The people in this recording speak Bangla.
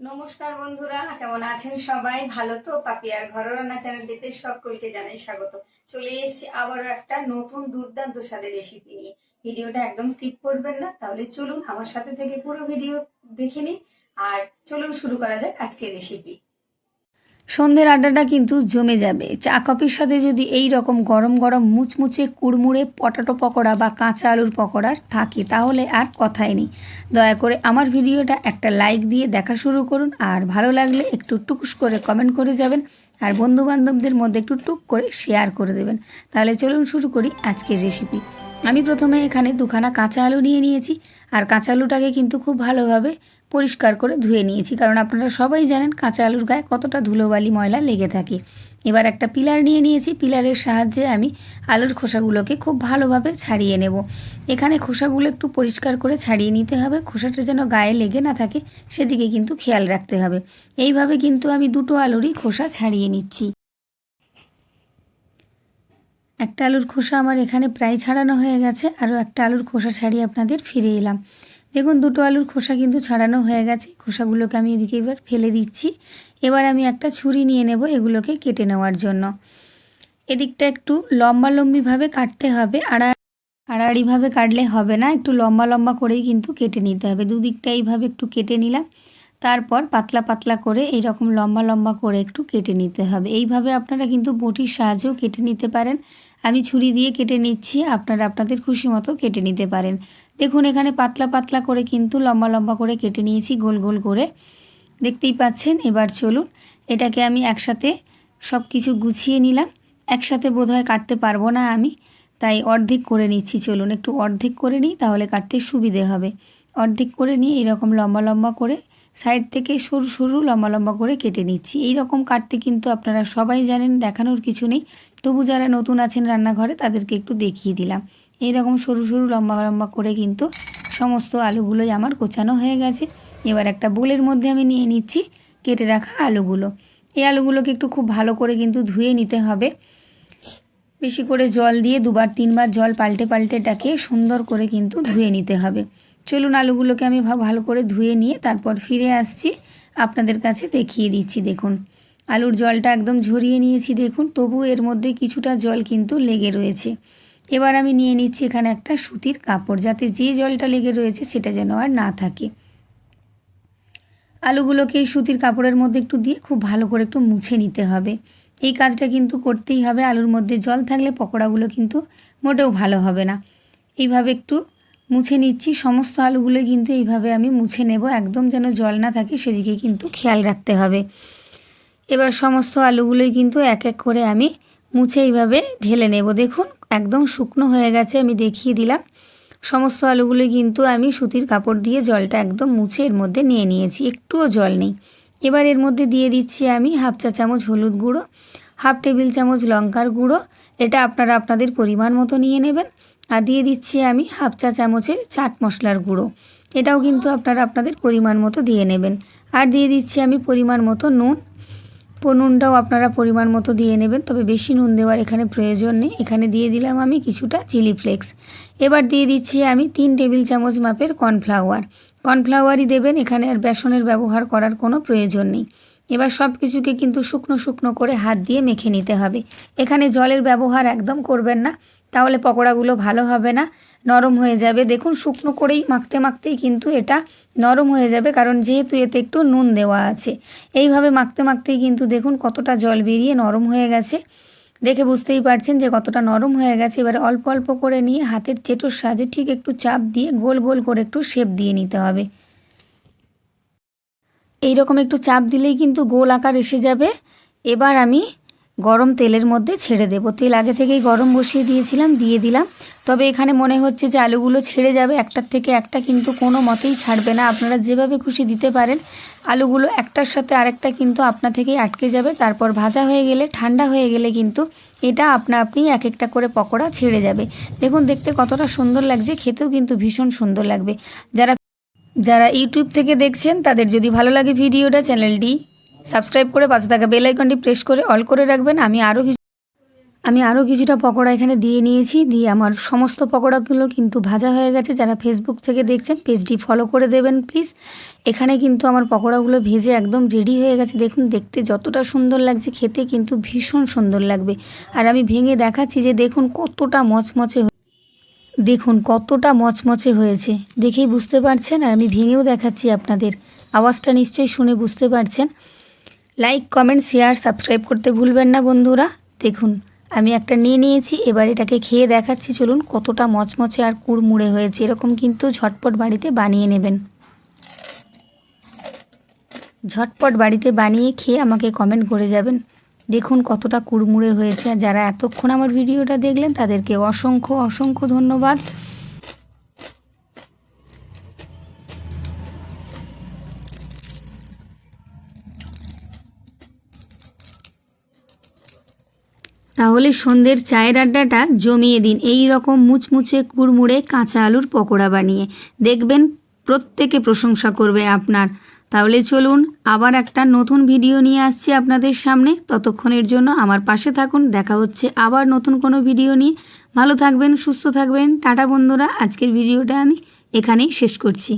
নমস্কার বন্ধুরা, কেমন আছেন সবাই? ভালো তো? পাপিয়ার ঘর রান্না চ্যানেলটিতে সকলকে জানাই স্বাগত। চলে এসেছি আবারও একটা নতুন দুর্দান্ত স্বাদের রেসিপি নিয়ে। ভিডিওটা একদম স্কিপ করবেন না, তাহলে চলুন আমার সাথে থেকে পুরো ভিডিও দেখে নিন আর চলুন শুরু করা যাক আজকের রেসিপি সন্ধ্যের আড্ডাটা কিন্তু জমে যাবে। চা কফির সাথে যদি এই রকম গরম গরম মুচমুচে কুড়মুড়ে পটাটো পকোড়া বা কাঁচা আলুর পকোড়া থাকে, তাহলে আর কথাই নেই। দয়া করে আমার ভিডিওটা একটা লাইক দিয়ে দেখা শুরু করুন, আর ভালো লাগলে একটু টুকুস করে কমেন্ট করে যাবেন, আর বন্ধু বান্ধবদের মধ্যে একটু টুক করে শেয়ার করে দেবেন। তাহলে চলুন শুরু করি আজকের রেসিপি। আমি প্রথমে এখানে দুখানা কাঁচা আলু নিয়ে নিয়েছি, আর কাঁচা আলুটাকে কিন্তু খুব ভালোভাবে পরিষ্কার করে ধুয়ে নিয়েছি। কারণ আপনারা সবাই জানেন কাঁচা আলুর গায়ে কতটা ধুলোবালি ময়লা লেগে থাকে। এবার একটা পিলার নিয়ে নিয়েছি, পিলারের সাহায্যে আমি আলুর খোসাগুলোকে খুব ভালোভাবে ছাড়িয়ে নেব। এখানে খোসাগুলো একটু পরিষ্কার করে ছাড়িয়ে নিতে হবে, খোসাটা যেন গায়ে লেগে না থাকে, সেদিকে কিন্তু খেয়াল রাখতে হবে। এইভাবে কিন্তু আমি দুটো আলুরই খোসা ছাড়িয়ে নিচ্ছি। একটা আলুর খোসা আমার এখানে প্রায় ছাড়ানো হয়ে গেছে, আরও একটা আলুর খোসা ছাড়িয়ে আপনাদের ফিরে এলাম। দেখুন, দুটো আলুর খোসা কিন্তু ছাড়ানো হয়ে গেছে, খোসাগুলোকে আমি এদিকে এবার ফেলে দিচ্ছি। এবার আমি একটা ছুরি নিয়ে নেব এগুলোকে কেটে নেওয়ার জন্য। এদিকটা একটু লম্বা লম্বিভাবে কাটতে হবে, আড়া, আড়াআড়িভাবে কাটলে হবে না, একটু লম্বা লম্বা করেই কিন্তু কেটে নিতে হবে। দুদিকটা এইভাবে একটু কেটে নিলাম। তারপর পাতলা পাতলা করে এই রকম লম্বা লম্বা করে একটু কেটে নিতে হবে। এইভাবে আপনারা কিন্তু বটির সাহায্যেও কেটে নিতে পারেন। আমি ছুরি দিয়ে কেটে নিচ্ছি, আপনারা আপনাদের খুশি মতো কেটে নিতে পারেন। দেখুন, এখানে পাতলা পাতলা করে কিন্তু লম্বা লম্বা করে কেটে নিয়েছি, গোল গোল করে। দেখতেই পাচ্ছেন? এবার চলুন, এটাকে আমি একসাথে সব কিছু গুছিয়ে নিলাম। একসাথে বোধহয় কাটতে পারব না আমি, তাই অর্ধেক করে নিচ্ছি। চলুন, একটু অর্ধেক করে নিই, তাহলে কাটতে সুবিধে হবে। অর্ধেক করে নিয়ে এরকম লম্বা লম্বা করে সাইড থেকে সরু সরু লম্বা লম্বা করে কেটে নিচ্ছি। এই রকম কাটতে কিন্তু আপনারা সবাই জানেন, দেখানোর কিছু নেই। তবু যারা নতুন আছেন রান্নাঘরে, তাদেরকে একটু দেখিয়ে দিলাম। এই রকম সরু সরু লম্বা লম্বা করে কিন্তু সমস্ত আলুগুলোই আমার কোচানো হয়ে গেছে। এবার একটা বোলের মধ্যে আমি নিয়ে নিচ্ছি কেটে রাখা আলুগুলো। এই আলুগুলোকে একটু খুব ভালো করে কিন্তু ধুয়ে নিতে হবে। বেশি করে জল দিয়ে দুবার তিনবার জল পাল্টে পাল্টে এটাকে সুন্দর করে কিন্তু ধুয়ে নিতে হবে। চলুন আলুগুলোকে আমি ভালো করে ধুয়ে নিয়ে তারপর ফিরে আসছি। আপনাদের কাছে দেখিয়ে দিচ্ছি, দেখুন। আলুর জলটা একদম ঝরিয়ে নিয়েছি, দেখুন। তবু এর মধ্যে কিছুটা জল কিন্তু লেগে রয়েছে। এবার আমি নিয়ে নিচ্ছি এখানে একটা সুতির কাপড়, যাতে যে জলটা লেগে রয়েছে সেটা যেন আর না থাকে। আলুগুলোকে এই সুতির কাপড়ের মধ্যে একটু দিয়ে খুব ভালো করে একটু মুছে নিতে হবে। এই কাজটা কিন্তু করতেই হবে। আলুর মধ্যে জল থাকলে পকোড়াগুলো কিন্তু মোটেও ভালো হবে না। এইভাবে একটু মুছে নিচ্ছি, সমস্ত আলুগুলো কিন্তু এইভাবে আমি মুছে নেব। একদম যেন জল না থাকে, সেদিকে কিন্তু খেয়াল রাখতে হবে। এবার সমস্ত আলুগুলোই কিন্তু এক এক করে আমি মুছে এইভাবে ঢেলে নেব। দেখুন, একদম শুকনো হয়ে গেছে, আমি দেখিয়ে দিলাম। সমস্ত আলুগুলো কিন্তু আমি সুতির কাপড় দিয়ে জলটা একদম মুছে এর মধ্যে নিয়ে নিয়েছি, একটুও জল নেই। এবার এর মধ্যে দিয়ে দিচ্ছি আমি হাফ চা চামচ হলুদ গুঁড়ো, হাফ টেবিল চামচ লঙ্কার গুঁড়ো। এটা আপনারা আপনাদের পরিমাণ মতো নিয়ে নেবেন। আর দিয়ে দিচ্ছি আমি হাফ চা চামচের চাট মশলার গুঁড়ো। এটাও কিন্তু আপনারা আপনাদের পরিমাণ মতো দিয়ে নেবেন। আর দিয়ে দিচ্ছি আমি পরিমাণ মতো নুন। নুনটাও আপনারা পরিমাণ মতো দিয়ে নেবেন, তবে বেশি নুন দেওয়ার এখানে প্রয়োজন নেই। এখানে দিয়ে দিলাম আমি কিছুটা চিলি ফ্লেক্স। এবার দিয়ে দিচ্ছি আমি তিন টেবিল চামচ মাপের কর্নফ্লাওয়ার। কর্নফ্লাওয়ারই দেবেন, এখানে আর বেসনের ব্যবহার করার কোনো প্রয়োজন নেই। এবার সব কিছুকে কিন্তু শুকনো শুকনো করে হাত দিয়ে মেখে নিতে হবে। এখানে জলের ব্যবহার একদম করবেন না। তাহলে পকোড়াগুলো ভালো হবে না, নরম হয়ে যাবে। দেখুন, শুকনো করেই মাখতে মাখতেই কিন্তু এটা নরম হয়ে যাবে, কারণ যেহেতু এতে একটু নুন দেওয়া আছে। এইভাবে মাখতে মাখতেই কিন্তু দেখুন কতটা জল বেরিয়ে নরম হয়ে গেছে। দেখে বুঝতেই পারছেন যে কতটা নরম হয়ে গেছে। এবারে অল্প অল্প করে নিয়ে হাতের চেটোর সাজে ঠিক একটু চাপ দিয়ে গোল গোল করে একটু শেপ দিয়ে নিতে হবে। এই রকম একটু চাপ দিলেই কিন্তু গোল আকার এসে যাবে। এবার আমি গরম তেলের মধ্যে ছেড়ে দেব। তেল আগে থেকেই গরম বসিয়ে দিয়েছিলাম, দিয়ে দিলাম। তবে এখানে মনে হচ্ছে যে আলুগুলো ছেড়ে যাবে, একটার থেকে একটা কিন্তু কোনো মতেই ছাড়বে না। আপনারা যেভাবে খুশি দিতে পারেন, আলুগুলো একটার সাথে আরেকটা কিন্তু আপনা থেকেই আটকে যাবে। তারপর ভাজা হয়ে গেলে, ঠান্ডা হয়ে গেলে কিন্তু এটা আপনা আপনি এক একটা করে পকোড়া ছেড়ে যাবে। দেখুন, দেখতে কতটা সুন্দর লাগছে, খেতেও কিন্তু ভীষণ সুন্দর লাগবে। যারা যারা ইউটিউব থেকে দেখছেন, তাদের যদি ভালো লাগে ভিডিওটা, চ্যানেলটি সাবস্ক্রাইব করে পাশে থাকা বেল আইকনটি প্রেস করে অল করে রাখবেন। আমি আরও কিছু আমি আরও কিছুটা পকোড়া এখানে দিয়ে নিয়েছি। দিয়ে আমার সমস্ত পকোড়াগুলো কিন্তু ভাজা হয়ে গেছে। যারা ফেসবুক থেকে দেখছেন, পেজটি ফলো করে দেবেন প্লিজ এখানে কিন্তু আমার পকোড়াগুলো ভেজে একদম রেডি হয়ে গেছে। দেখুন, দেখতে যতটা সুন্দর লাগছে, খেতে কিন্তু ভীষণ সুন্দর লাগবে। আর আমি ভেঙে দেখাচ্ছি যে দেখুন, কতটা মচমচে দেখুন, কতটা মচমচে হয়েছে। দেখেই বুঝতে পারছেন? আর আমি ভেঙেও দেখাচ্ছি আপনাদের। আওয়াজটা নিশ্চয়ই শুনে বুঝতে পারছেন? লাইক কমেন্ট শেয়ার সাবস্ক্রাইব করতে ভুলবেন না বন্ধুরা। দেখুন, আমি একটা নিয়ে নিয়েছি, এবার এটাকে খেয়ে দেখাচ্ছি। চলুন, কতটা মচমচে আর কুড়মুড়ে হয়েছে। এরকম কিন্তু ঝটপট বাড়িতে বানিয়ে নেবেন। ঝটপট বাড়িতে বানিয়ে খেয়ে আমাকে কমেন্ট করে যাবেন। দেখুন, কতটা কুড়মুড়ে হয়েছে। আর যারা এতক্ষণ আমার ভিডিওটা দেখলেন, তাদেরকে অসংখ্য অসংখ্য ধন্যবাদ। তাহলে সন্ধ্যের চায়ের আড্ডাটা জমিয়ে দিন। এই রকম মুচমুচে কুড়মুড়ে কাঁচা আলুর পকোড়া বানিয়ে। দেখবেন প্রত্যেকে প্রশংসা করবে আপনার। তাহলে চলুন আবার একটা নতুন ভিডিও নিয়ে আসছি আপনাদের সামনে। ততক্ষণের জন্য আমার পাশে থাকুন। দেখা হচ্ছে আবার নতুন কোনো ভিডিও নিয়ে। ভালো থাকবেন, সুস্থ থাকবেন। টাটা বন্ধুরা, আজকের ভিডিওটা আমি এখানেই শেষ করছি।